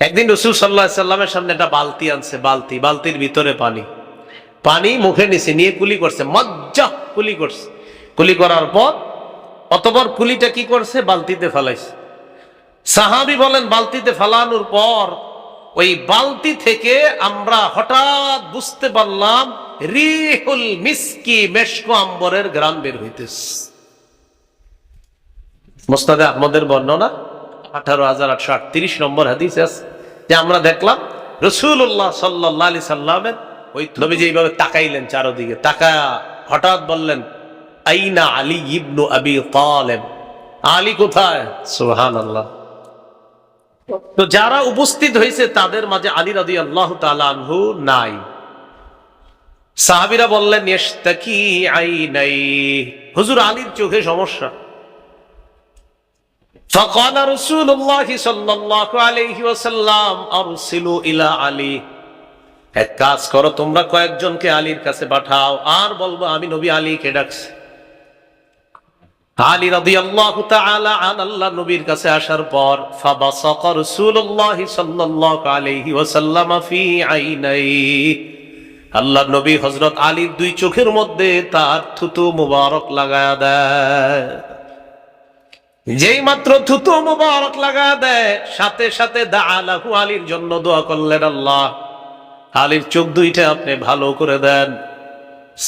একদিন রসুল সাল্লাহ সাল্লামের সামনে একটা বালতি আনছে, বালতি, বালতির ভিতরে পানি। পানি মুখে নিচে নিয়ে কুলি করছে, মজ্জা কুলি করছে। কুলি করার পর অতপর কুলিটা কি করছে? বালতিতে ফেলাইছে। সাহাবি বলেন, বালতিতে ফেলানোর পর ওই বালতি থেকে আমরা হঠাৎ বুঝতে পারলাম, রিহুল মিসকি মেশকো আম্বরের গ্রাম বের হইতেছে। মোস্তাদে আহমদের বর্ণনা আঠারো হাজার আটশো আটত্রিশ নম্বর হাদিস আছে যে আমরা দেখলাম রসুল্লাহ সাল্লাহ আলি সাল্লামের ওই নবী তাকাইলেন চারোদিকে তাকা হঠাৎ বললেন, আইনা আলী ইবনু আবি আলী কোথায়? আল্লাহ তো যারা উপস্থিত হয়েছে তাদের মাঝে আলী রাদি আল্লাহ তালানহু নাই। সাহাবিরা বললেন হুজুর আলীর চোখে সমস্যা। فقال رسول الله صلى الله عليه وسلم ارسلوا الى علي এক কাজ করো তোমরা কয়েকজনকে আলীর কাছে পাঠাও আর বলবো আমি নবী আলীকে ডাকছি আলী রাদিয়াল্লাহু তাআলা আন আল্লাহ নবীর কাছে আসার পর ফাবাসাক রাসূলুল্লাহ সাল্লাল্লাহু আলাইহি ওয়াসাল্লাম ফি আইনাই আল্লাহ নবী হযরত আলীর দুই চোখের মধ্যে তার থুতু মুবারক লাগায়া দেয় যেই মাত্র থুতু মুবারক লাগা দেয়, সাথে সাথে দা আলীর জন্য দোয়া করলেন আল্লাহ। আলীর চোখ দুইটা আপনি ভালো করে দেন।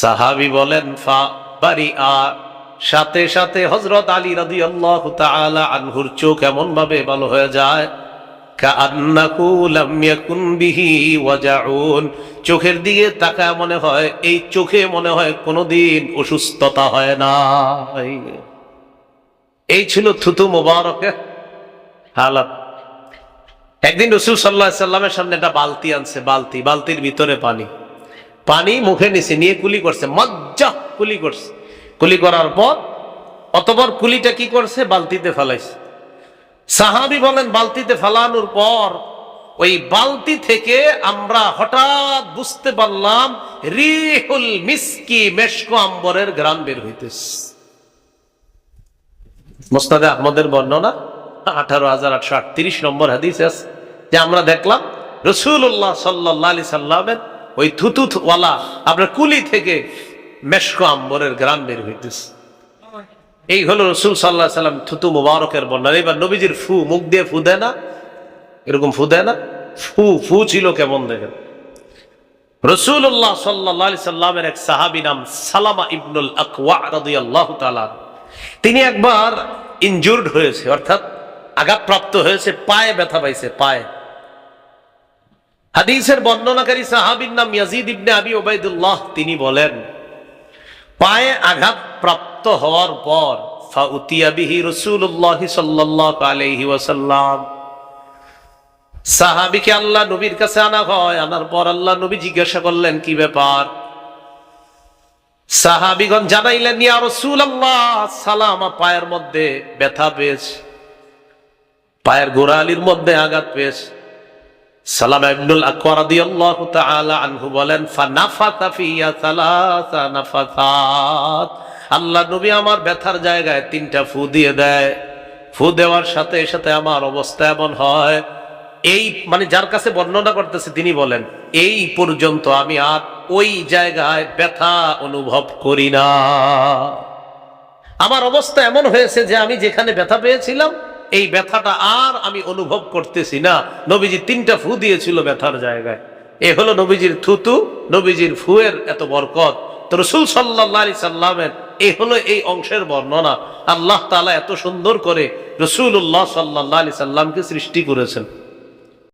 সাহাবি বলেন, ফা বারি আ সাথে সাথে হজরত আলী রাদি আল্লাহ আনহুর চোখ এমন ভাবে ভালো হয়ে যায় চোখের দিকে তাকায় মনে হয়, এই চোখে মনে হয় কোনোদিন অসুস্থতা হয় না এই ছিল থুতু মোবারকের হালাত। একদিন রসুল সাল্লাহ সাল্লামের সামনে একটা বালতি আনছে, বালতি, বালতির ভিতরে পানি। পানি মুখে নিছে, নিয়ে কুলি করছে, মজ্জা কুলি করছে। কুলি করার পর অতপর কুলিটা কি করছে? বালতিতে ফেলাইছে। সাহাবি বলেন, বালতিতে ফেলানোর পর ওই বালতি থেকে আমরা হঠাৎ বুঝতে পারলাম, রিহুল মিসকি মেশকো আম্বরের গ্রাম বের হইতেছে। মোস্তাদে আহমদের বর্ণনা, আঠারো হাজার আটশো আটত্রিশ নম্বর হাদিস আছে, যে আমরা দেখলাম রসুল্লাহ সাল্লাহ আলি সাল্লামের ওই থুতুথ ওয়ালা আপনার কুলি থেকে মেশকো আম্বরের গ্রাম বের হইতেছে। এই হলো রসুল সাল্লাহ সাল্লাম থুতু মুবারকের বর্ণনা। এবার নবীজির ফু, মুখ দিয়ে ফু দেয় না, এরকম ফু দেয় না, ফু ফু ছিল কেমন দেখেন। রসুল্লাহ সাল্লাহ সাল্লামের এক সাহাবি নাম সালামা ইবনুল আকওয়া রাদিয়াল্লাহু তাআলা তিনি একবার ইনজুর্ড হয়েছে, অর্থাৎ আঘাতপ্রাপ্ত হয়েছে, পায়ে ব্যথা পাইছে, পায়ে। হাদিসের বর্ণনাকারী সাহাবির নাম ইয়াজিদ ইবনে আবি ওবাইদুল্লাহ তিনি বলেন, পায়ে আঘাত প্রাপ্ত হওয়ার পর, ফাউতিয়া বিহি রাসূলুল্লাহ সাল্লাল্লাহু আলাইহি ওয়াসাল্লাম, সাহাবীকে আল্লাহ নবীর কাছে আনা হয়, আনার পর আল্লাহ নবী জিজ্ঞাসা করলেন, কি ব্যাপার? সাহাবিগণ জানাইলেন, ইয়া রাসূলুল্লাহ, সালামা পায়ের মধ্যে ব্যথা পেয়েছে। পায়ের গোড়ালির মধ্যে আঘাত পেয়েছে। সালাম ইবনুল আকওয়া রাদিয়াল্লাহু তাআলা আনহু বলেন ফানাফাতা ফিয়া সালাসা নাফাসাত। আল্লাহ নবী আমার ব্যথার জায়গায় তিনটা ফু দিয়ে দেয়। ফু দেওয়ার সাথে সাথে আমার অবস্থা এমন হয়। এই মানে যার কাছে বর্ণনা করতেছে, তিনি বলেন, এই পর্যন্ত আমি আর ওই জায়গায় ব্যথা অনুভব করি না। আমার অবস্থা এমন হয়েছে যে আমি যেখানে ব্যথা পেয়েছিলাম, এই ব্যথাটা আর আমি অনুভব করতেছি না। নবীজি তিনটা ফু দিয়েছিল ব্যথার জায়গায়। এ হলো নবীজির থুতু, নবীজির ফুয়ের এত বরকত। তো রসুল সাল্লাহ সাল্লামের এই হলো এই অংশের বর্ণনা। আল্লাহ তালা এত সুন্দর করে রসুল্লাহ সাল্লাহ আলি সাল্লামকে সৃষ্টি করেছেন।